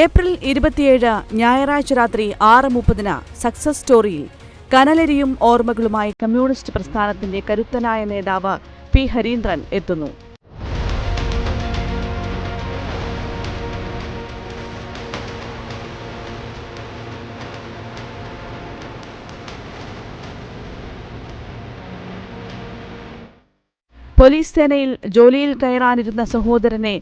April ഇരുപത്തിയേഴ് ഞായറാഴ്ച രാത്രി ആറ് മുപ്പതിന് സക്സസ് സ്റ്റോറിയിൽ കനലരിയും ഓർമ്മകളുമായി കമ്മ്യൂണിസ്റ്റ് പ്രസ്ഥാനത്തിന്റെ കരുത്തനായ നേതാവ് പി ഹരീന്ദ്രൻ എത്തുന്നു. പോലീസ് സേനയിൽ ജോലിയിൽ കയറാനിരുന്ന സഹോദരനെ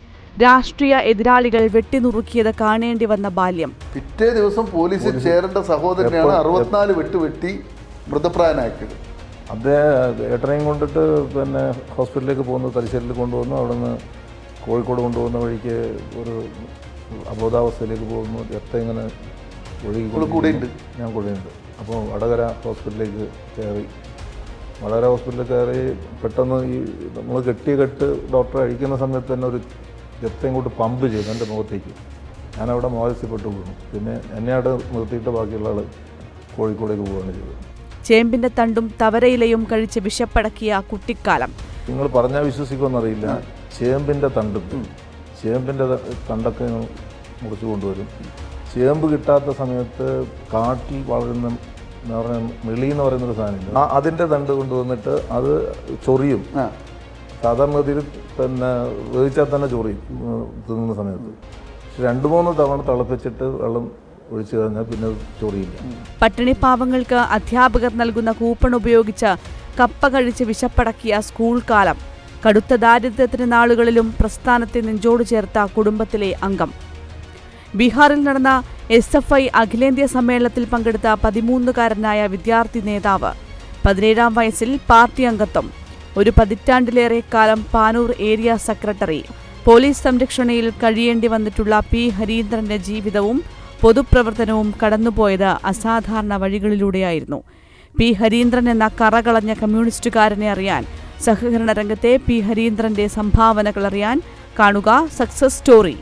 രാഷ്ട്രീയ എതിരാളികൾ വെട്ടിനുറുക്കിയത് കാണേണ്ടി വന്ന ബാല്യം. പിറ്റേ ദിവസം പോലീസിൽ ചേരേണ്ട സഹോദരനെയാണ് അറുപത്തിനാല് വെട്ട് വെട്ടി മൃതപ്രായനാക്കിയത് അദ്ദേഹം ഏട്ടനെയും കൊണ്ടിട്ട് പിന്നെ ഹോസ്പിറ്റലിലേക്ക് പോകുന്നു തലശ്ശേരിയിൽ കൊണ്ടുവന്നു അവിടെ നിന്ന് കോഴിക്കോട് കൊണ്ടുപോകുന്ന വഴിക്ക് ഒരു അബോധാവസ്ഥയിലേക്ക് പോകുന്നു രക്തം ഇങ്ങനെ ഒഴുകി ഞാൻ കൂടെയുണ്ട്. അപ്പോൾ വടകര ഹോസ്പിറ്റലിലേക്ക് കയറി. വടകര ഹോസ്പിറ്റലിൽ കയറി പെട്ടെന്ന് ഈ നമ്മൾ കെട്ടി കെട്ട് ഡോക്ടർ അഴിക്കുന്ന സമയത്ത് തന്നെ ഒരു ജപ്തയും ഇങ്ങോട്ട് പമ്പ് ചെയ്തു എന്റെ മുഖത്തേക്ക്. ഞാനവിടെ മോഹസ്യപ്പെട്ടു വീണു പിന്നെ എന്നെ അവിടെ നിർത്തിയിട്ട് ബാക്കിയുള്ള ആൾ കോഴിക്കോടേക്ക് പോവുകയാണ് ചെയ്തത്. ചേമ്പിന്റെ തണ്ടും തവരയിലയും കഴിച്ച് വിശപ്പടക്കിയ കുട്ടിക്കാലം. നിങ്ങൾ പറഞ്ഞാൽ വിശ്വസിക്കുമെന്നറിയില്ല ചേമ്പിന്റെ തണ്ടും ചേമ്പിന്റെ തണ്ടൊക്കെ മുറിച്ചു കൊണ്ടുവരും. ചേമ്പ് കിട്ടാത്ത സമയത്ത് കാട്ടിൽ വളരുന്ന എന്ന് മിളി എന്ന് പറയുന്നൊരു സാധനമില്ല ആ. അതിന്റെ തണ്ട് കൊണ്ടുവന്നിട്ട് അത് ചൊറിയും. സാധാരണ ഗതിയിൽ തന്നെ വേവിച്ചാൽ തന്നെ ചൊറിയും തിന്നുന്ന സമയത്ത്. പക്ഷെ രണ്ട് മൂന്ന് തവണ തിളപ്പിച്ചിട്ട് വെള്ളം ഒഴിച്ചു കഴിഞ്ഞാൽ പിന്നെ ചൊറിയില്ല. പട്ടിണി പാവങ്ങൾക്ക് അധ്യാപകർ നൽകുന്ന കൂപ്പൺ ഉപയോഗിച്ച് കപ്പ കഴിച്ച് വിശപ്പടക്കിയ സ്കൂൾ കാലം. കടുത്ത ദാരിദ്ര്യത്തിന് നാളുകളിലും പ്രസ്ഥാനത്തെ നെഞ്ചോട് ചേർത്ത കുടുംബത്തിലെ അംഗം. ബീഹാറിൽ നടന്ന എസ് എഫ് ഐ അഖിലേന്ത്യാ സമ്മേളനത്തിൽ പങ്കെടുത്ത പതിമൂന്നുകാരനായ വിദ്യാർത്ഥി നേതാവ്. പതിനേഴാം വയസ്സിൽ പാർട്ടി അംഗത്വം. ഒരു പതിറ്റാണ്ടിലേറെ കാലം പാനൂർ ഏരിയ സെക്രട്ടറി. പോലീസ് സംരക്ഷണയിൽ കഴിയേണ്ടി വന്നിട്ടുള്ള പി. ഹരീന്ദ്രന്റെ ജീവിതവും പൊതുപ്രവർത്തനവും കടന്നുപോയത് അസാധാരണ വഴികളിലൂടെയായിരുന്നു. പി. ഹരീന്ദ്രൻ എന്ന കറകളഞ്ഞ കമ്മ്യൂണിസ്റ്റുകാരനെ അറിയാൻ സഹകരണ രംഗത്തെ പി. ഹരീന്ദ്രന്റെ സംഭാവനകൾ അറിയാൻ കാണുക സക്സസ് സ്റ്റോറി.